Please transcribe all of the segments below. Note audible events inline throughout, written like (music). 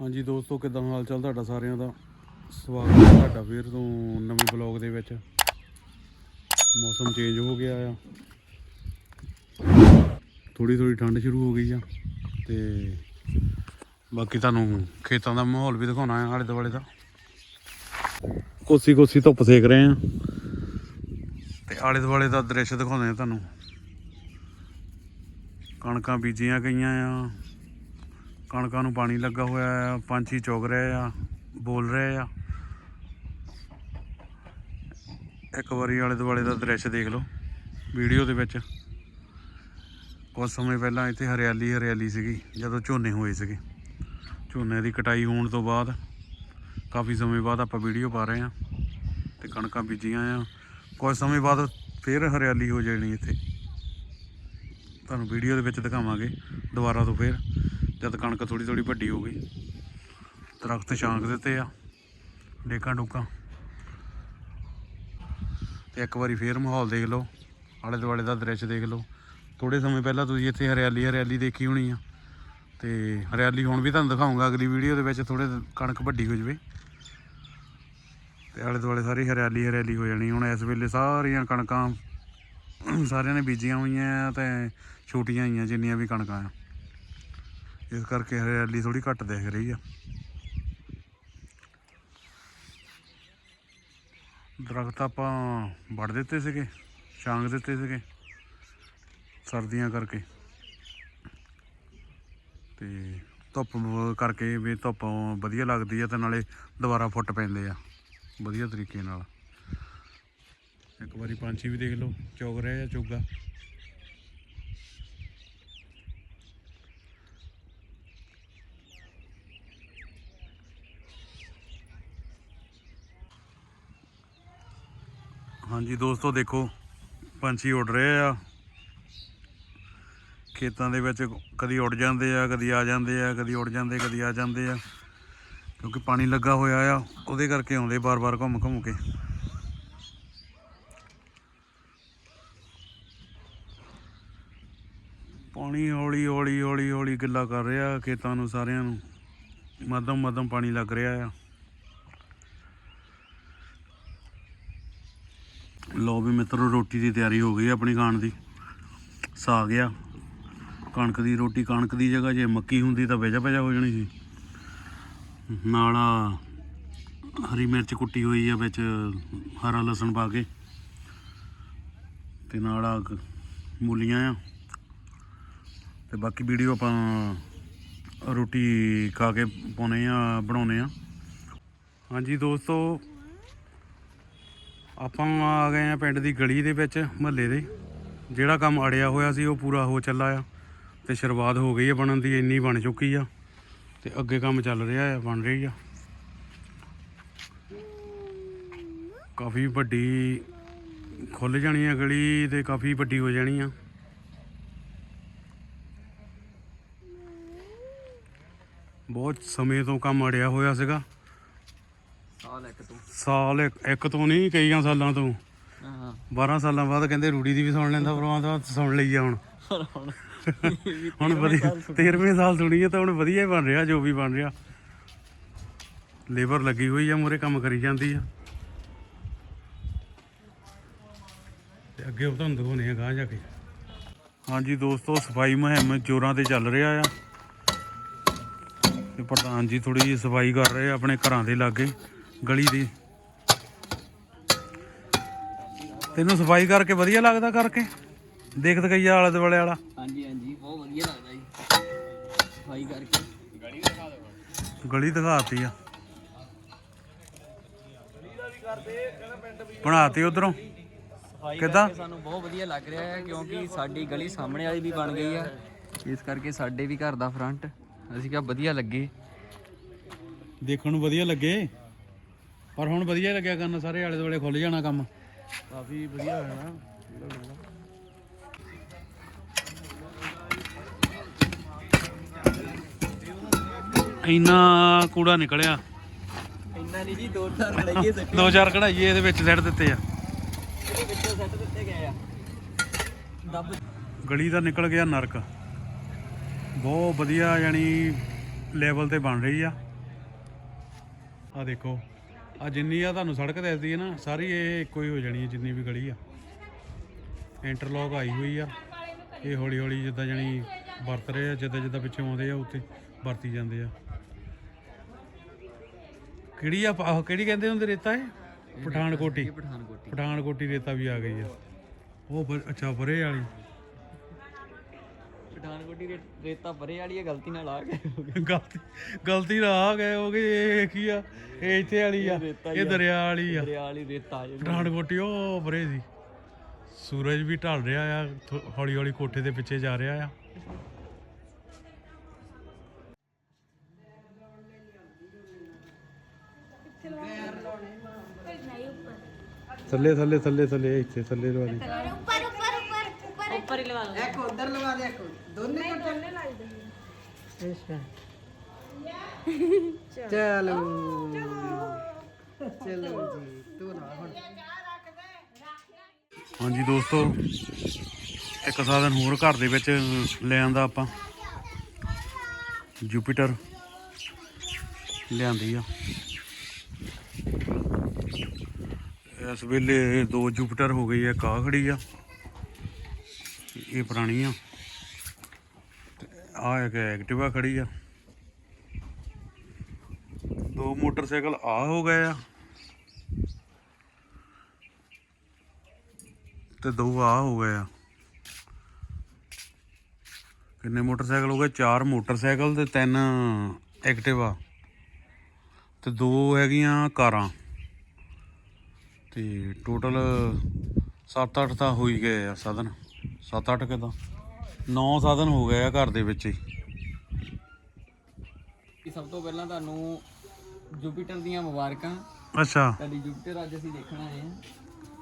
ਹਾਂਜੀ ਦੋਸਤੋ, ਕਿਦਾਂ ਹਾਲ ਚਾਲ ਤੁਹਾਡਾ ਸਾਰਿਆਂ ਦਾ? ਸਵਾਗਤ ਹੈ ਤੁਹਾਡਾ ਫੇਰ ਤੋਂ ਨਵੇਂ ਬਲੌਗ ਦੇ ਵਿੱਚ। ਮੌਸਮ ਚੇਂਜ ਹੋ ਗਿਆ ਆ। ਥੋੜੀ ਥੋੜੀ ਠੰਡ ਸ਼ੁਰੂ ਹੋ ਗਈ ਆ ਤੇ ਬਾਕੀ ਤੁਹਾਨੂੰ ਖੇਤਾਂ ਦਾ ਮਾਹੌਲ ਵੀ ਦਿਖਾਉਣਾ ਆ ਆਲੇ ਦੁਆਲੇ ਦਾ। ਕੋਸੀ ਕੋਸੀ ਧੁੱਪ ਸੇਕ ਰਹੇ ਆ। ਤੇ ਆਲੇ ਦੁਆਲੇ ਦਾ ਦ੍ਰਿਸ਼ ਦਿਖਾਉਂਦੇ ਆ ਤੁਹਾਨੂੰ। ਕਣਕਾਂ ਬੀਜੀਆਂ ਗਈਆਂ ਆ। ਕਣਕਾਂ ਨੂੰ ਪਾਣੀ ਲੱਗਾ ਹੋਇਆ ਆ, ਪੰਛੀ ਚੁਗ ਰਹੇ ਆ, ਬੋਲ ਰਹੇ ਆ। ਇੱਕ ਵਾਰੀ ਆਲੇ ਦੁਆਲੇ ਦਾ ਦ੍ਰਿਸ਼ ਦੇਖ ਲਓ, ਵੀਡੀਓ ਦੇ ਵਿੱਚ। ਕੁਝ ਸਮੇਂ ਪਹਿਲਾਂ ਇੱਥੇ ਹਰਿਆਲੀ ਹਰਿਆਲੀ ਸੀਗੀ, ਜਦੋਂ ਝੋਨੇ ਹੋਏ ਸੀਗੇ। ਝੋਨੇ ਦੀ ਕਟਾਈ ਹੋਣ ਤੋਂ ਬਾਅਦ, ਕਾਫੀ ਸਮੇਂ ਬਾਅਦ ਆਪਾਂ ਵੀਡੀਓ ਪਾ ਰਹੇ ਆ ਤੇ ਕਣਕਾਂ ਬੀਜੀਆਂ ਆ। ਕੁਝ ਸਮੇਂ ਬਾਅਦ ਫੇਰ ਹਰਿਆਲੀ ਹੋ ਜਾਣੀ ਇੱਥੇ। ਤੁਹਾਨੂੰ ਵੀਡੀਓ ਦੇ ਵਿੱਚ ਦਿਖਾਵਾਂਗੇ, ਦੁਬਾਰਾ ਤੋਂ ਫੇਰ। ਜਦ ਕਣਕ ਥੋੜੀ ਥੋੜੀ ਵੱਡੀ ਹੋ ਗਈ। ਦਰਖਤ ਛਾਂਕ ਦਿੱਤੇ ਆ, ਡੇਕਾਂ ਡੁੱਕਾਂ। ਤੇ ਇੱਕ ਵਾਰੀ ਫੇਰ ਮਾਹੌਲ ਦੇਖ ਲਓ, ਆਲੇ ਦੁਆਲੇ ਦਾ ਦ੍ਰਿਸ਼ ਦੇਖ ਲਓ। ਥੋੜੇ ਸਮੇਂ ਪਹਿਲਾਂ ਤੁਸੀਂ ਇੱਥੇ ਹਰਿਆਲੀ ਹਰਿਆਲੀ ਦੇਖੀ ਹੋਣੀ ਆ। ਤੇ ਹਰਿਆਲੀ ਹੁਣ ਵੀ ਤੁਹਾਨੂੰ ਦਿਖਾਉਂਗਾ ਅਗਲੀ ਵੀਡੀਓ ਦੇ ਵਿੱਚ ਥੋੜੇ ਕਣਕ ਵੱਡੀ ਹੋ ਜਵੇ। ਤੇ ਆਲੇ ਦੁਆਲੇ ਸਾਰੀ ਹਰਿਆਲੀ ਹਰਿਆਲੀ ਹੋ ਜਾਣੀ। ਹੁਣ ਇਸ ਵੇਲੇ ਸਾਰੀਆਂ ਕਣਕਾਂ, ਸਾਰਿਆਂ ਨੇ ਬੀਜੀਆਂ ਹੋਈਆਂ ਆ ਤੇ ਛੋਟੀਆਂ ਹੋਈਆਂ ਜਿੰਨੀਆਂ ਵੀ ਕਣਕਾਂ ਆ। ਇਸ ਕਰਕੇ ਹਰਿਆਲੀ ਥੋੜੀ ਘੱਟ ਦਿਖ ਰਹੀ ਆ। ਦਰਖਤ ਆਪਾਂ ਵੱਢ ਦਿੱਤੇ ਸੀਗੇ, ਛਾਂਗ ਦਿੱਤੇ ਸੀਗੇ ਸਰਦੀਆਂ ਕਰਕੇ। ਤੇ ਧੁੱਪ ਕਰਕੇ ਵੀ ਧੁੱਪ ਵਧੀਆ ਲੱਗਦੀ ਆ ਤੇ ਨਾਲੇ ਦੁਬਾਰਾ ਫੁੱਟ ਪੈਂਦੇ ਆ, ਵਧੀਆ ਤਰੀਕੇ ਨਾਲ। ਇੱਕ ਵਾਰੀ ਪੰਛੀ ਵੀ ਦੇਖ ਲਓ, ਚੁਗ ਰਿਹਾ ਜਾਂ ਚੁੱਗਾ। ਹਾਂਜੀ ਦੋਸਤੋ, ਦੇਖੋ, ਪੰਛੀ ਉੱਡ ਰਹੇ ਆ। ਖੇਤਾਂ ਦੇ ਵਿੱਚ ਕਦੀ ਉੱਡ ਜਾਂਦੇ ਆ, ਕਦੀ ਆ ਜਾਂਦੇ ਆ, ਕਦੀ ਉੱਡ ਜਾਂਦੇ, ਕਦੀ ਆ ਜਾਂਦੇ ਆ। ਕਿਉਂਕਿ ਪਾਣੀ ਲੱਗਾ ਹੋਇਆ ਆ, ਉਹਦੇ ਕਰਕੇ ਆਉਂਦੇ ਬਾਰ-ਬਾਰ ਘੁੰਮ ਘੁੰਮ ਕੇ। ਪਾਣੀ ਹੌਲੀ ਹੌਲੀ ਹੌਲੀ ਹੌਲੀ ਗਿੱਲਾ ਕਰ ਰਿਹਾ ਖੇਤਾਂ ਨੂੰ, ਸਾਰਿਆਂ ਨੂੰ। ਮੱਧਮ ਮੱਧਮ ਪਾਣੀ ਲੱਗ ਰਿਹਾ ਆ। ਲੋ ਵੀ ਮਿੱਤਰੋ, ਰੋਟੀ ਦੀ ਤਿਆਰੀ ਹੋ ਗਈ ਆਪਣੀ ਖਾਣ ਦੀ। ਸਾਗ ਆ। ਕਣਕ ਦੀ ਰੋਟੀ, ਕਣਕ ਦੀ ਜਗ੍ਹਾ ਜੇ ਮੱਕੀ ਹੁੰਦੀ ਤਾਂ ਵੇਜਾ ਭਜਾ ਹੋ ਜਾਣੀ ਸੀ। ਨਾਲ ਹਰੀ ਮਿਰਚ ਕੁੱਟੀ ਹੋਈ ਆ ਵਿੱਚ, ਹਰਾ ਲਸਣ ਪਾ ਕੇ। ਤੇ ਨਾਲ ਆ ਮੂਲੀਆਂ ਆ। ਤੇ ਬਾਕੀ ਵੀਡੀਓ ਆਪਾਂ ਰੋਟੀ ਖਾ ਕੇ ਪਾਉਨੇ ਆ ਬਣਾਉਨੇ ਆ। ਹਾਂਜੀ ਦੋਸਤੋ ਆਪਾਂ ਆ ਗਏ ਆ ਪਿੰਡ ਦੀ ਗਲੀ ਦੇ ਵਿੱਚ, ਮਹੱਲੇ ਦੇ। ਜਿਹੜਾ ਕੰਮ ਅੜਿਆ ਹੋਇਆ ਸੀ, ਉਹ ਪੂਰਾ ਹੋ ਚੱਲਾ ਆ ਤੇ ਸ਼ੁਰੂਆਤ ਹੋ ਗਈ ਹੈ ਬਣਨ ਦੀ, ਇੰਨੀ ਬਣ ਚੁੱਕੀ ਆ ਤੇ ਅੱਗੇ ਕੰਮ ਚੱਲ ਰਿਹਾ ਆ, ਬਣ ਰਹੀ ਆ। ਕਾਫੀ ਵੱਡੀ ਖੁੱਲ ਜਾਣੀ ਆ ਗਲੀ ਤੇ ਕਾਫੀ ਵੱਡੀ ਹੋ ਜਾਣੀ ਆ। ਬਹੁਤ ਸਮੇਂ ਤੋਂ ਕੰਮ ਅੜਿਆ ਹੋਇਆ ਸੀਗਾ। ਸਾਲ ਇੱਕ ਤੋਂ। ਸਾਲ ਇੱਕ ਇੱਕ ਤੋਂ ਨਹੀਂ ਕਈਆਂ ਸਾਲਾਂ ਤੋਂ। ਹਾਂ। 12 ਸਾਲਾਂ ਬਾਅਦ ਕਹਿੰਦੇ ਰੂੜੀ ਦੀ ਵੀ ਸੁਣ ਲੈਂਦਾ ਪਰਮਾਤਮਾ ਸੁਣ ਲਈ ਆ ਹੁਣ। ਹੁਣ ਹੁਣ (laughs) ਵਧੀਆ 13ਵੇਂ ਸਾਲ ਸੁਣੀ ਹੈ ਤਾਂ ਹੁਣ ਵਧੀਆ ਹੀ ਬਣ ਰਿਹਾ ਜੋ ਵੀ ਬਣ ਰਿਹਾ। ਲੇਬਰ ਲੱਗੀ ਹੋਈ ਆ ਮੂਰੇ ਕੰਮ ਕਰੀ ਜਾਂਦੀ ਆ। ਤੇ ਅੱਗੇ ਉਹ ਤੁਹਾਨੂੰ ਦਿਖਾਉਣੇ ਆ ਗਾਂ ਜਾ ਕੇ। ਹਾਂਜੀ ਦੋਸਤੋ ਸਫ਼ਾਈ ਮੁਹਿੰਮ ਜੋਰਾਂ ਤੇ ਚੱਲ ਰਿਹਾ ਆ। ਤੇ ਪ੍ਰਧਾਨ ਜੀ ਥੋੜੀ ਜਿਹੀ ਸਫ਼ਾਈ ਕਰ ਰਹੇ ਆ ਆਪਣੇ ਘਰਾਂ ਦੇ ਲਾਗੇ। ਗਲੀ ਦੀ। ਤੈਨੂੰ ਸਫ਼ਾਈ ਕਰਕੇ ਵਧੀਆ ਲੱਗਦਾ ਕਰਕੇ? ਦੇਖ ਤਕਈਆ ਆਲੇ ਦੁਆਲੇ ਵਾਲਾ। ਹਾਂਜੀ ਹਾਂਜੀ ਬਹੁਤ ਵਧੀਆ ਲੱਗਦਾ ਜੀ। ਸਫ਼ਾਈ ਕਰਕੇ। ਗਲੀ ਦਿਖਾਤੀ ਆ। ਬਣਾਤੀ ਉਧਰੋਂ? ਕਿੱਦਾਂ? ਸਾਨੂੰ ਬਹੁਤ ਵਧੀਆ ਲੱਗ ਰਿਹਾ ਹੈ ਕਿਉਂਕਿ ਸਾਡੀ ਗਲੀ ਸਾਹਮਣੇ ਵਾਲੀ ਵੀ ਬਣ ਗਈ ਆ। ਇਸ ਕਰਕੇ ਸਾਡੇ ਵੀ ਘਰ ਦਾ ਫਰੰਟ ਅਸੀਂ ਕਿਹਾ ਵਧੀਆ ਲੱਗੇ। ਦੇਖਣ ਨੂੰ ਵਧੀਆ ਲੱਗੇ। ਪਰ ਹੁਣ ਵਧੀਆ ਲੱਗਿਆ ਕਰਨ ਸਾਰੇ ਆਲੇ ਦੁਆਲੇ ਖੁੱਲ ਜਾਣਾ ਕੰਮ। ਕਾਫੀ ਵਧੀਆ ਹੋਇਆ ਇੰਨਾ ਕੂੜਾ ਨਿਕਲਿਆ। ਇੰਨਾ ਨਹੀਂ ਜੀ ਦੋ ਚਾਰ ਲਈਏ ਸੱਟੇ। ਦੋ ਚਾਰ ਕਢਾਈਏ ਇਹਦੇ ਵਿੱਚ ਸਿੱਟ ਦਿੱਤੇ ਆ। ਇਹਦੇ ਵਿੱਚੋਂ ਸੱਟ ਦਿੱਤੇ ਗਏ ਆ। ਦੱਬ ਗਲੀ ਦਾ ਨਿਕਲ ਗਿਆ ਨਰਕ। ਬਹੁਤ ਵਧੀਆ ਯਾਨੀ ਲੈਵਲ ਤੇ ਬਣ ਰਹੀ ਆ। ਆ ਦੇਖੋ। ਆ ਜਿੰਨੀ ਆ ਤੁਹਾਨੂੰ ਸੜਕ ਦਿਸਦੀ ਹੈ ਨਾ ਸਾਰੀ ਇਹ ਇੱਕੋ ਹੀ ਹੋ ਜਾਣੀ ਹੈ ਜਿੰਨੀ ਵੀ ਗਲੀ ਆ। ਇੰਟਰਲੌਕ ਆਈ ਹੋਈ ਆ। ਇਹ ਹੌਲੀ ਹੌਲੀ ਜਿੱਦਾਂ ਜਾਣੀ ਵਰਤ ਰਹੇ ਆ ਜਿੱਦਾਂ ਜਿੱਦਾਂ ਪਿੱਛੋਂ ਆਉਂਦੇ ਆ ਉੱਤੇ ਵਰਤੀ ਜਾਂਦੇ ਆ। ਕਿਹੜੀ ਆ ਆਹ ਕਿਹੜੀ ਕਹਿੰਦੇ ਹੁੰਦੇ ਰੇਤਾ ਇਹ? ਪਠਾਨਕੋਟੀ। ਪਠਾਨਕੋਟੀ। ਪਠਾਨਕੋਟੀ ਰੇਤਾ ਵੀ ਆ ਗਈ ਆ। ਉਹ ਅੱਛਾ ਬਰੇ ਵਾਲੀ। ਪਠਾਨਕੋਟੀ ਰੇ- ਰੇਤਾ ਪਰੇ ਵਾਲੀ ਹੈ ਗਲਤੀ ਨਾਲ ਆ ਗਏ ਗਲਤੀ ਗਲਤੀ ਨਾਲ ਆ ਗਏ ਹੋਗੇ ਇਹ ਕੀ ਆ? ਇਹ ਇੱਥੇ ਵਾਲੀ ਆ ਇਹ ਦਰਿਆ ਵਾਲੀ ਆ। ਦਰਿਆ ਵਾਲੀ ਰੇਤਾ ਆ ਜਿਹੜੀ। ਪਠਾਨਕੋਟੀ ਉਹ ਬਰੇ ਸੀ। ਸੂਰਜ ਵੀ ਢਲ ਰਿਹਾ ਆ ਹੌਲੀ ਹੌਲੀ ਕੋਠੇ ਦੇ ਪਿੱਛੇ ਜਾ ਰਿਹਾ ਆ। ਥੱਲੇ ਥੱਲੇ ਥੱਲੇ ਥੱਲੇ ਇੱਥੇ ਥੱਲੇ ਲਵਾ ਉੱਪਰ ਉੱਪਰ ਹੀ ਲਵਾ ਲਓ। ਇੱਕ ਉਧਰ ਲਵਾ ਦੇ ਇੱਕ ਦੋਨੇ ਦੋਨੇ ਲਾਈ ਦੇ ਅੱਛਾ (laughs) ਚਲੋ। ਚਲੋ ਜੀ। ਤੂੰ ਨਾ ਹੁਣ। ਹਾਂਜੀ ਦੋਸਤੋ ਇੱਕ ਸਾਧਨ ਹੋਰ ਘਰ ਦੇ ਵਿੱਚ ਲੈ ਆਂਦਾ ਆਪਾਂ। ਜੁਪੀਟਰ ਲਿਆਂਦੀ ਆ। ਇਸ ਵੇਲੇ ਦੋ ਜੁਪੀਟਰ ਹੋ ਗਈ ਆ ਕਾ ਖੜੀ ਆ। ਇਹ ਪੁਰਾਣੀ ਆ। ਆ ਇੱਕ ਐਕਟਿਵਾ ਖੜੀ ਆ। ਦੋ ਮੋਟਰਸਾਈਕਲ ਆ ਹੋ ਗਏ ਆ। ਤੇ ਦੋ ਆ ਹੋ ਗਏ ਆ। ਕਿੰਨੇ ਮੋਟਰਸਾਈਕਲ ਹੋ ਗਏ? ਚਾਰ ਮੋਟਰਸਾਈਕਲ ਤੇ ਤਿੰਨ ਐਕਟਿਵਾ। ਤੇ ਦੋ ਹੈਗੀਆਂ ਕਾਰਾਂ। ਤੇ ਟੋਟਲ 7-8 ਤਾਂ ਹੋ ਹੀ ਗਏ ਆ ਸਾਧਨ। 7-8 ਕਿਦਾਂ 9 ਸਾਧਨ ਹੋ ਗਏ ਆ ਘਰ ਦੇ ਵਿੱਚ ਹੀ। ਕਿ ਸਭ ਤੋਂ ਪਹਿਲਾਂ ਤੁਹਾਨੂੰ ਜੁਪੀਟਰ ਦੀਆਂ ਮੁਬਾਰਕਾਂ। ਅੱਛਾ। ਤੁਹਾਡੀ ਜੁਪੀਟਰ ਅੱਜ ਅਸੀਂ ਦੇਖਣ ਆਏ ਹਾਂ।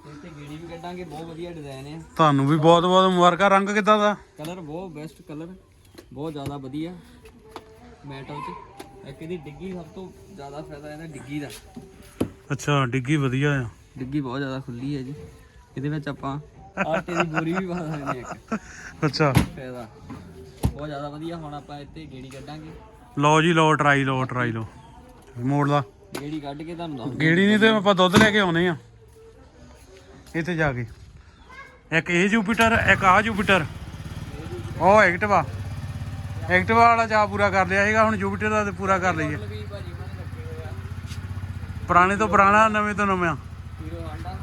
ਤੇ ਇੱਥੇ ਗੇੜੀ ਵੀ ਕੱਢਾਂਗੇ ਬਹੁਤ ਵਧੀਆ ਡਿਜ਼ਾਈਨ ਹੈ। ਤੁਹਾਨੂੰ ਵੀ ਬਹੁਤ ਬਹੁਤ ਮੁਬਾਰਕਾਂ। ਰੰਗ ਕਿੱਦਾਂ ਦਾ? ਕਲਰ ਬਹੁਤ ਬੈਸਟ ਕਲਰ ਬਹੁਤ ਜ਼ਿਆਦਾ ਵਧੀਆ। ਮੈਟਲ ਚ। ਇੱਕ ਇਹਦੀ ਡਿੱਗੀ ਸਭ ਤੋਂ ਜ਼ਿਆਦਾ ਫਾਇਦਾ ਇਹਦਾ ਡਿੱਗੀ ਦਾ। ਅੱਛਾ ਡਿੱਗੀ ਵਧੀਆ ਆ। ਡਿੱਗੀ ਬਹੁਤ ਜ਼ਿਆਦਾ ਖੁੱਲੀ ਹੈ ਜੀ। ਇਹਦੇ ਵਿੱਚ ਆਪਾਂ ਆਟੇ ਦੀ ਬੋਰੀ ਵੀ ਪਾ ਸਕਦੇ ਹਾਂ ਇੱਕ। ਅੱਛਾ। ਫਾਇਦਾ। ਬਹੁਤ ਜ਼ਿਆਦਾ ਵਧੀਆ ਹੁਣ ਆਪਾਂ ਇੱਥੇ ਗੇੜੀ ਕੱਢਾਂਗੇ। ਲਓ ਜੀ ਲਓ ਟਰਾਈ ਲਓ ਟਰਾਈ ਲਓ। ਮੋੜ ਲਾ। ਗੇੜੀ ਕੱਢ ਕੇ ਤੁਹਾਨੂੰ ਦੱਸ ਗੇੜੀ ਨਹੀਂ ਤੇ ਆਪਾਂ ਦੁੱਧ ਲੈ ਕੇ ਆਉਨੇ ਆ। ਇੱਥੇ ਜਾ ਕੇ। ਇੱਕ ਇਹ ਜੂਪੀਟਰ ਇੱਕ ਆ ਜੂਪੀਟਰ ਉਹ ਐਕਟਿਵਾ। ਐਕਟਿਵਾ ਵਾਲਾ ਚਾਹ ਪੂਰਾ ਕਰ ਲਿਆ ਸੀਗਾ ਹੁਣ ਜੂਪੀਟਰ ਦਾ ਤੇ ਪੂਰਾ ਕਰ ਲਈਏ। ਪੁਰਾਣੇ ਤੋਂ ਪੁਰਾਣਾ ਨਵੇਂ ਤੋਂ ਨਵਾਂ। ਹੀਰੋ ਹਾਂਡਾ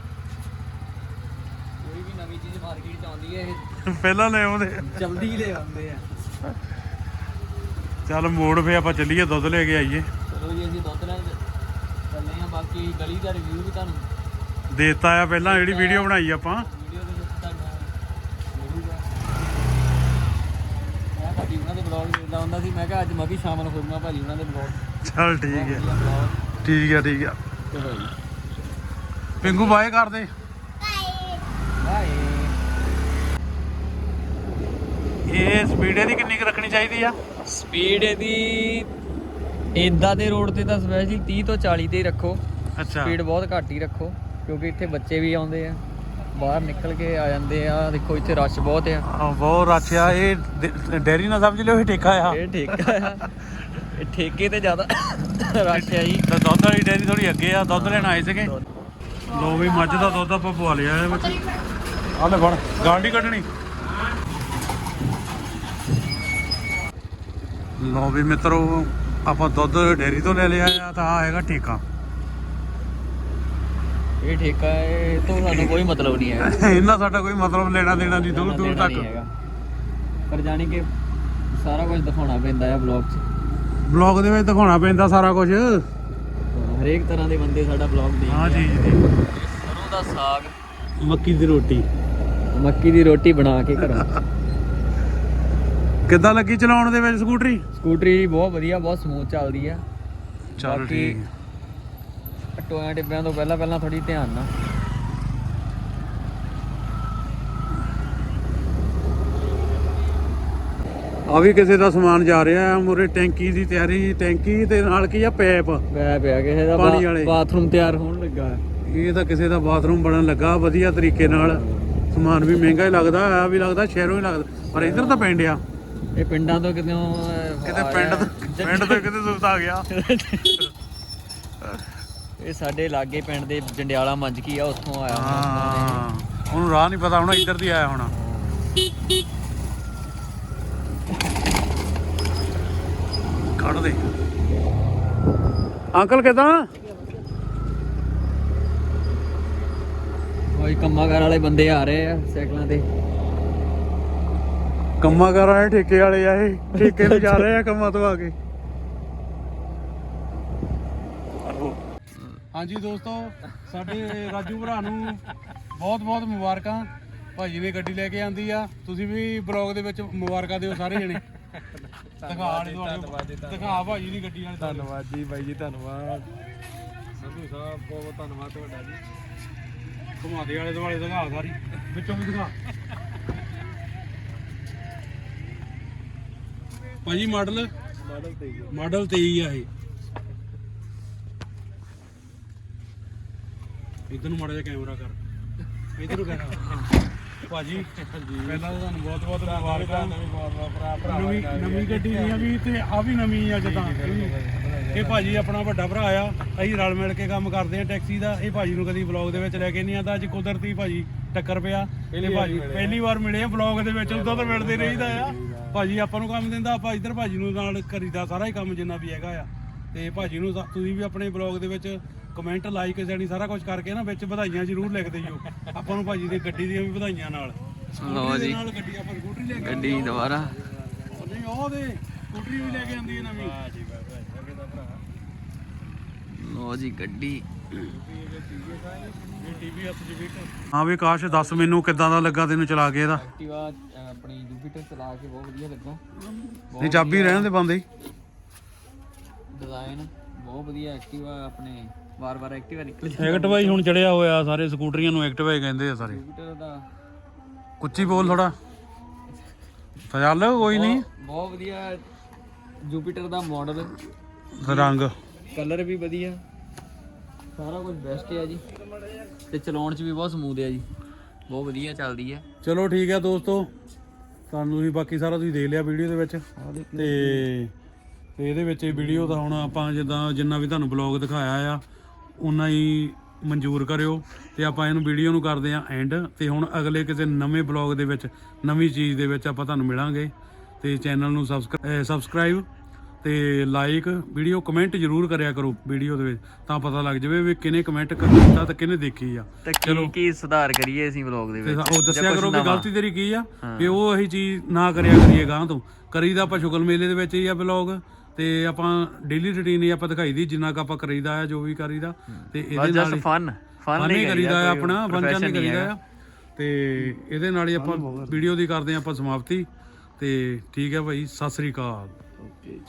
ਮਾਰਕੀਟ ਚ ਆਉਂਦੀ ਹੈ ਇਹ। ਪਹਿਲਾਂ ਲੈ ਆਉਂਦੇ ਜਲਦੀ ਲੈ ਆਉਂਦੇ ਆ। ਚੱਲ ਮੋੜ ਫੇ ਆਪਾਂ ਚੱਲੀਏ ਦੁੱਧ ਲੈ ਕੇ ਆਈਏ। ਚਲੋ ਜੀ ਅਸੀਂ ਦੁੱਧ ਲੈਣ ਚੱਲੇ ਆ ਬਾਕੀ ਗਲੀ ਦਾ ਰਿਵਿਊ ਵੀ ਤੁਹਾਨੂੰ ਦੇਤਾ ਆ ਪਹਿਲਾਂ ਜਿਹੜੀ ਵੀਡੀਓ ਬਣਾਈ ਆਪਾਂ। ਵੀਡੀਓ ਦੇ ਵਿੱਚ ਤੁਹਾਨੂੰ ਮਿਲੂਗਾ। ਮੈਂ ਭਾਜੀ ਉਹਨਾਂ ਦੇ ਬਲੌਗ ਦੇਖਦਾ ਹੁੰਦਾ ਸੀ ਮੈਂ ਕਿਹਾ ਅੱਜ ਮੈਂ ਵੀ ਸ਼ਾਮਲ ਹੋਊਂਗਾ ਭਾਜੀ ਉਹਨਾਂ ਦੇ ਬਲੌਗ ਚੱਲ ਠੀਕ ਹੈ। ਠੀਕ ਹੈ ਠੀਕ ਹੈ। ਚਲੋ ਜੀ ਪਿੰਗੂ ਬਾਏ ਕਰ ਦੇ ਬਾਏ ਇਹ ਸਪੀਡ ਇਹਦੀ ਕਿੰਨੀ ਕੁ ਰੱਖਣੀ ਚਾਹੀਦੀ ਆ? ਸਪੀਡ ਇਹਦੀ ਇਦਾਂ ਦੇ ਰੋਡ ਤੇ ਤਾਂ ਸਪੈਸ਼ਲੀ 30 ਤੋਂ 40 ਤੇ ਹੀ ਰੱਖੋ। ਅੱਛਾ। ਸਪੀਡ ਬਹੁਤ ਘੱਟ ਹੀ ਰੱਖੋ ਕਿਉਂਕਿ ਇੱਥੇ ਬੱਚੇ ਵੀ ਆਉਂਦੇ ਆ ਬਾਹਰ ਨਿਕਲ ਕੇ ਆ ਜਾਂਦੇ ਆ। ਦੇਖੋ ਇੱਥੇ ਰਸ਼ ਬਹੁਤ ਆ। ਆਹ, ਬਹੁਤ ਰੱਛ ਆ। ਇਹ ਡ- ਡੈਰੀ ਨਾ ਸਮਝ ਲਿਓ ਇਹ ਠੇਕਾ ਆ। ਇਹ ਠੇਕਾ ਆ। ਇਹ ਠੇਕੇ ਤੇ ਜ਼ਿਆਦਾ ਰਸ਼ ਆ ਜੀ। ਤੇ ਦੁੱਧ ਵਾਲੀ ਡੈਰੀ ਥੋੜੀ ਅੱਗੇ ਆ ਦੁੱਧ ਲੈਣ ਆਏ ਸੀਗੇ। ਲੋ ਵੀ ਮੱਝ ਦਾ ਦੁੱਧ ਆਪਾਂ ਪਵਾ ਲਿਆ ਇਹਦੇ ਵਿੱਚ। ਆ ਲੈ ਫੜ ਗਾਂਢੀ ਕੱਢਣੀ। ਲੋ ਵੀ ਮਿੱਤਰੋ ਆਪਾਂ ਦੁੱਧ ਡੈਰੀ ਤੋਂ ਲੈ ਲਿਆ ਆ ਤਾਂ ਆ ਹੈਗਾ ਠੇਕਾ। ਇਹ ਠੇਕਾ ਹੈ ਇਹ ਤੋਂ ਸਾਨੂੰ ਕੋਈ ਮਤਲਬ ਨਹੀਂ ਹੈ (laughs) ਇਹਨਾਂ ਸਾਡਾ ਕੋਈ ਮਤਲਬ ਲੈਣਾ ਦੇਣਾ ਨਹੀਂ ਦੂਰ ਦੂਰ ਤੱਕ। ਪਰ ਜਾਣੀ ਕਿ ਸਾਰਾ ਕੁਝ ਦਿਖਾਉਣਾ ਪੈਂਦਾ ਆ ਬਲੌਗ 'ਚ। ਬਲੌਗ ਦੇ ਵਿੱਚ ਦਿਖਾਉਣਾ ਪੈਂਦਾ ਸਾਰਾ ਕੁਝ। ਹਰੇਕ ਤਰ੍ਹਾਂ ਦੇ ਬੰਦੇ ਸਾਡਾ ਬਲੌਗ ਦੇਖਦੇ ਹਾਂ। ਜੀ ਜੀ। ਸਰੋਂ ਦਾ ਸਾਗ ਮੱਕੀ ਦੀ ਰੋਟੀ। ਮੱਕੀ ਦੀ ਰੋਟੀ ਬਣਾ ਕੇ ਘਰੋਂ। ਕਿੱਦਾਂ ਲੱਗੀ ਚਲਾਉਣ ਦੇ ਵਿੱਚ ਸਕੂਟਰੀ? ਸਕੂਟਰੀ ਬਹੁਤ ਵਧੀਆ ਬਹੁਤ ਸਮੂਥ ਚੱਲਦੀ ਆ। ਚੱਲ ਠੀਕ ਟੋਇਆਂ ਟਿੱਬਿਆਂ ਤੋਂ ਪਹਿਲਾਂ ਪਹਿਲਾਂ ਥੋੜੀ ਧਿਆਨ ਨਾਲ। ਆ ਵੀ ਕਿਸੇ ਦਾ ਸਮਾਨ ਜਾ ਰਿਹਾ ਆ ਮੂਰੇ ਟੈਂਕੀ ਦੀ ਤਿਆਰੀ ਟੈਂਕੀ ਤੇ ਨਾਲ ਕੀ ਆ ਪੈਪ? ਬੈ ਪਿਆ ਕਿਸੇ ਦਾ ਪਾਣੀ ਵਾਲੇ। ਬਾਥਰੂਮ ਤਿਆਰ ਹੋਣ ਲੱਗਾ। ਹੈ। ਇਹ ਤਾਂ ਕਿਸੇ ਦਾ ਬਾਥਰੂਮ ਬਣਨ ਲੱਗਾ ਵਧੀਆ ਤਰੀਕੇ ਨਾਲ। ਸਮਾਨ ਵੀ ਮਹਿੰਗਾ ਹੀ ਲੱਗਦਾ ਆ ਵੀ ਲੱਗਦਾ ਸ਼ਹਿਰੋਂ ਹੀ ਲੱਗਦਾ। ਪਰ ਇੱਧਰ ਤਾਂ ਪਿੰਡ ਆ ਇਹ ਪਿੰਡਾਂ ਤੋਂ ਕਿਤੇ ਕਿਤੇ ਪਿੰਡ ਤੋਂ ਪਿੰਡ ਤੋਂ ਕਿਤੇ ਸੁਵਿਧਾ ਆ ਗਿਆ। ਇਹ ਸਾਡੇ ਲਾਗੇ ਪਿੰਡ ਦੇ ਜੰਡਿਆਲਾ ਮੰਜਕੀ ਆ ਉੱਥੋਂ ਆਇਆ ਹਾਂ। ਉਹਨੂੰ ਰਾਹ ਨਹੀਂ ਪਤਾ ਹੋਣਾ ਇੱਧਰ ਦੀ ਆਇਆ ਹੋਣਾ। ਕੱਢ ਦੇ। ਅੰਕਲ ਕਿਦਾਂ? ਕੋਈ ਕੰਮਾਕਾਰ ਵਾਲੇ ਬੰਦੇ ਆ ਰਹੇ ਆ ਸਾਈਕਲਾਂ ਤੇ। ਕੰਮਾਂ ਕਰ ਆਏ ਠੇਕੇ ਵਾਲੇ ਆ ਇਹ ਠੇਕੇ ਨੂੰ ਜਾ ਰਹੇ ਆ ਕੰਮਾਂ ਤੋਂ ਆ ਕੇ। ਹਾਂਜੀ ਦੋਸਤੋ ਸਾਡੇ ਰਾਜੂ ਭਰਾ ਨੂੰ ਬਹੁਤ ਬਹੁਤ ਮੁਬਾਰਕਾਂ। ਭਾਜੀ ਨੇ ਗੱਡੀ ਲੈ ਕੇ ਆਂਦੀ ਆ। ਤੁਸੀਂ ਵੀ ਬਲੌਗ ਦੇ ਵਿੱਚ ਮੁਬਾਰਕਾਂ ਦਿਓ ਸਾਰੇ ਜਣੇ। ਦਿਖਾ ਦੁਆਲੇ ਦਿਖਾ ਭਾਜੀ ਦੀ ਗੱਡੀ ਵਾਲੇ ਧੰਨਵਾਦ ਜੀ ਬਾਈ ਜੀ ਧੰਨਵਾਦ। ਸੰਧੂ ਸਾਹਿਬ ਬਹੁਤ ਬਹੁਤ ਧੰਨਵਾਦ ਤੁਹਾਡਾ ਜੀ। ਘੁਮਾਦੇ ਵਾਲੇ ਦੁਆਲੇ ਦਿਖਾ ਸਾਰੀ। ਵਿੱਚੋਂ ਵੀ ਦਿਖਾ। ਭਾਜੀ ਮਾਡਲ? ਮਾਡਲ 23 ਮਾਡਲ 23 ਆ ਇਹ। ਇਧਰ ਨੂੰ ਮਾੜਾ ਜਿਹਾ ਕੈਮਰਾ ਕਰ। ਇਧਰ ਨੂੰ ਕਹਿਣਾ ਭਾਜੀ ਪਹਿਲਾਂ ਤਾਂ ਤੁਹਾਨੂੰ ਬਹੁਤ ਬਹੁਤ ਮੁਬਾਰਕਾਂ। ਨਵੀਂ ਨਵੀਂ ਗੱਡੀ ਦੀਆਂ ਵੀ ਤੇ ਆ ਵੀ ਨਵੀਂ ਆ ਜਦਾਂ। ਇਹ ਭਾਜੀ ਆਪਣਾ ਵੱਡਾ ਭਰਾ ਆ। ਅਸੀਂ ਰਲ ਮਿਲ ਕੇ ਕੰਮ ਕਰਦੇ ਆ ਟੈਕਸੀ ਦਾ। ਇਹ ਭਾਜੀ ਨੂੰ ਕਦੀ ਵਲੌਗ ਦੇ ਵਿੱਚ ਲੈ ਕੇ ਨਹੀਂ ਆਂਦਾ ਅੱਜ ਕੁਦਰਤੀ ਭਾਜੀ ਟੱਕਰ ਪਿਆ ਤੇ ਭਾਜੀ ਪਹਿਲੀ ਵਾਰ ਮਿਲੇ ਆ ਵਲੌਗ ਦੇ ਵਿੱਚ ਉਦੋਂ ਤਾਂ ਮਿਲਦੇ ਰਹੀਦਾ ਆ। ਭਾਜੀ ਆਪਾਂ ਨੂੰ ਕੰਮ ਦਿੰਦਾ ਆਪਾਂ ਇੱਧਰ ਭਾਜੀ ਨੂੰ ਨਾਲ ਕਰੀਦਾ ਸਾਰਾ ਹੀ ਕੰਮ ਜਿੰਨਾ ਵੀ ਹੈਗਾ ਆ। ਤੇ ਭਾਜੀ ਨੂੰ ਤੁਸੀਂ ਵੀ ਆਪਣੇ ਬਲੌਗ ਦੇ ਵਿੱਚ ਕਮੈਂਟ ਲਾਈਕ ਜਾਨੀ ਸਾਰਾ ਕੁਝ ਕਰਕੇ ਨਾ ਵਿੱਚ ਵਧਾਈਆਂ ਜ਼ਰੂਰ ਲਿਖ ਦਿਓ। ਆਪਾਂ ਨੂੰ ਭਾਜੀ ਦੀ ਗੱਡੀ ਦੀਆਂ ਵੀ ਵਧਾਈਆਂ ਨਾਲ। ਲਓ ਜੀ। ਨਾਲ ਗੱਡੀ ਆਪਾਂ ਸਕੂਟਰੀ ਲੈ ਕੇ ਗੱਡੀ ਦੁਬਾਰਾ। ਨਹੀਂ ਉਹ ਦੇ ਸਕੂਟਰੀ ਵੀ ਲੈ ਕੇ ਆਂਦੀ ਹੈ ਨਵੀਂ। ਹਾਂ ਜੀ ਲਓ ਜੀ ਗੱਡੀ। ਹਾਂ ਵੀ ਕਾਸ਼ ਦੱਸ ਮੈਨੂੰ ਕਿੱਦਾਂ ਦਾ ਲੱਗਾ ਤੈਨੂੰ ਚਲਾ ਕੇ ਇਹਦਾ? ਐਕਟਿਵਾ ਆਪਣੀ ਜੁਪੀਟਰ ਚਲਾ ਕੇ ਬਹੁਤ ਵਧੀਆ ਲੱਗਾ ਨਹੀਂ ਚਾਬੀ ਰਹਿਣ ਦੇ ਬੰਦੇ। ਡਿਜ਼ਾਈਨ ਬਹੁਤ ਵਧੀਆ ਐਕਟਿਵਾ ਆਪਣੇ ਵਾਰ-ਵਾਰ ਐਕਟਿਵਾ ਨਿਕਲ ਐਕਟਿਵਾ ਹੀ। ਹੁਣ ਚੜਿਆ ਹੋਇਆ ਸਾਰੇ ਸਕੂਟਰੀਆਂ ਨੂੰ ਐਕਟਿਵਾ ਹੀ ਕਹਿੰਦੇ ਆ ਸਾਰੇ। ਜੁਪੀਟਰ ਦਾ ਉੱਚੀ ਬੋਲ ਥੋੜਾ ਫਜ਼ਾਲ ਕੋਈ ਨਹੀਂ। ਬਹੁਤ ਵਧੀਆ ਜੁਪੀਟਰ ਦਾ ਮਾਡਲ ਰੰਗ। ਕਲਰ ਵੀ ਵਧੀਆ। ਸਾਰਾ ਕੁਝ ਬੈਸਟ ਹੈ ਜੀ। ਤੇ ਚਲਾਉਣ 'ਚ ਵੀ ਬਹੁਤ ਸਮੂਥ ਹੈ ਜੀ। ਬਹੁਤ ਵਧੀਆ ਚੱਲਦੀ ਹੈ ਚਲੋ ਠੀਕ ਹੈ ਦੋਸਤੋ, ਤੁਹਾਨੂੰ ਵੀ ਬਾਕੀ ਸਾਰਾ ਤੁਸੀਂ ਦੇਖ ਲਿਆ ਵੀਡੀਓ ਦੇ ਵਿੱਚ। ਤੇ ਤੇ ਇਹਦੇ ਵਿੱਚ ਇਹ ਵੀਡੀਓ ਦਾ ਹੁਣ ਆਪਾਂ ਜਿੱਦਾਂ ਜਿੰਨਾ ਵੀ ਤੁਹਾਨੂੰ ਬਲੌਗ ਦਿਖਾਇਆ ਆ ਉਨਾ ਹੀ ਮਨਜ਼ੂਰ ਕਰਿਓ। ਤੇ ਆਪਾਂ ਇਹਨੂੰ ਵੀਡੀਓ ਨੂੰ ਕਰਦੇ ਆ ਐਂਡ ਤੇ ਹੁਣ ਅਗਲੇ ਕਿਸੇ ਨਵੇਂ ਬਲੌਗ ਦੇ ਵਿੱਚ, ਨਵੀਂ ਚੀਜ਼ ਦੇ ਵਿੱਚ ਆਪਾਂ ਤੁਹਾਨੂੰ ਮਿਲਾਂਗੇ। ਤੇ ਚੈਨਲ ਨੂੰ ਸਬਸਕ੍ਰਾਈਬ ਤੇ ਲਾਈਕ ਵੀਡੀਓ ਕਮੈਂਟ ਜ਼ਰੂਰ ਕਰਿਆ ਕਰੋ ਵੀਡੀਓ ਦੇ ਵਿੱਚ ਤਾਂ ਪਤਾ ਲੱਗ ਜਾਵੇ ਵੀ ਕਿਹਨੇ ਕਮੈਂਟ ਕੀਤਾ ਤੇ ਕਿਹਨੇ ਦੇਖੀ ਆ। ਤੇ ਕੀ ਕੀ ਸੁਧਾਰ ਕਰੀਏ ਅਸੀਂ ਵਲੌਗ ਦੇ ਵਿੱਚ? ਉਹ ਦੱਸਿਆ ਕਰੋ ਵੀ। ਗਲਤੀ ਤੇਰੀ ਕੀ ਆ? ਵੀ ਉਹ ਇਹੀ ਚੀਜ਼ ਨਾ ਕਰਿਆ ਕਰੀਏ ਗਾਂ ਤੋਂ। ਕਰੀਦਾ ਆਪਾਂ ਸ਼ੁਗਲ ਮੇਲੇ ਦੇ ਵਿੱਚ ਹੀ ਆ ਬਲੌਗ ਤੇ ਆਪਾਂ ਡੇਲੀ ਰੁਟੀਨ ਹੀ ਆਪਾਂ ਦਿਖਾਈ ਦੀ ਜਿੰਨਾ ਕ ਆਪਾਂ ਕਰੀਦਾ ਆ ਜੋ ਵੀ ਕਰੀਦਾ। ਤੇ ਇਹਦੇ ਨਾਲ ਜਸਟ ਫਨ ਫਨ ਫਨ ਹੀ ਕਰੀਦਾ ਆਪਣਾ ਫਨ ਨਹੀਂ ਨਹੀਂ ਕਰੀਦਾ। ਆ। ਤੇ ਇਹਦੇ ਨਾਲ ਹੀ ਆਪਾਂ ਵੀਡੀਓ ਦੀ ਕਰਦੇ ਆਪਾਂ ਸਮਾਪਤੀ। ਤੇ ਠੀਕ ਹੈ ਭਾਈ ਸਤਿ ਸ੍ਰੀ ਅਕਾਲ। ਓਕੇ